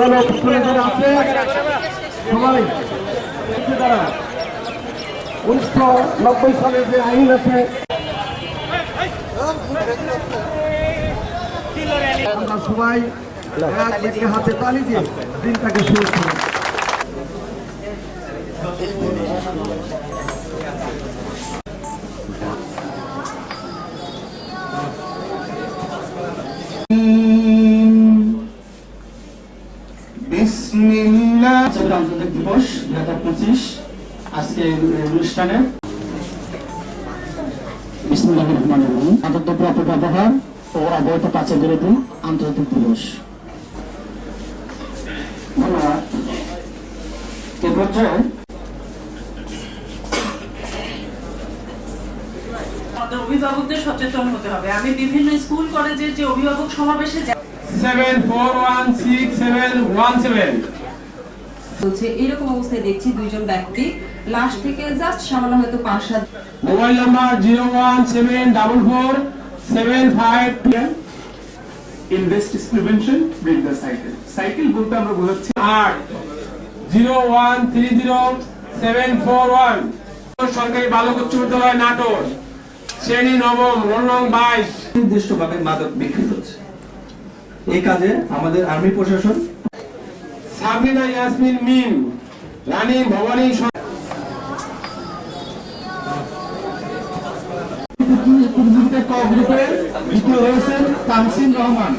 দল আছে, সবাই দাঁড়ান। উনিশশো নব্বই সালের যে আইন আছে, আমরা সবাই এক হাতে তালি দিয়ে দিনটাকে শুরু করি বিসমিল্লাহ। আন্তর্জাতিক দিবস দুই হাজার পঁচিশ আজকে অনুষ্ঠানে। বিসমুল্লাহ রহমান রহিম। আন্তর্জাতিক অপব্যবহার ও অবৈধ পাচার বিরোধী আন্তর্জাতিক দিবস। ধন্যবাদ। এ পর্যায়ে অভিভাবকদের সচেতন হতে হবে। আমি বিভিন্ন স্কুল কলেজের যে অভিভাবক সমাবেশে যাই seven four one six seven one seven বলছে এরকম অবস্থায় দেখছি দুইজন ব্যক্তি লাশ থেকে জাস্ট সামান্য হয়তো পাঁচ সাত mobile number zero one seven double four seven five invest prevention break the cycle cycle বলতে আমরা বোঝাচ্ছি আট zero one three zero seven four one. সরকারি বালক উচ্চ বিদ্যালয় নাটোর। শ্রেণি নবম রোল নং বাইশ। নির্দিষ্টভাবে মাদক বিক্রি হচ্ছে। এই কাজে আমাদের আর্মি প্রশাসন। সাবরিনা ইয়াসমিন মিম রানী ভবানী ক দ্বিতীয় হয়েছেন তামসিন রহমান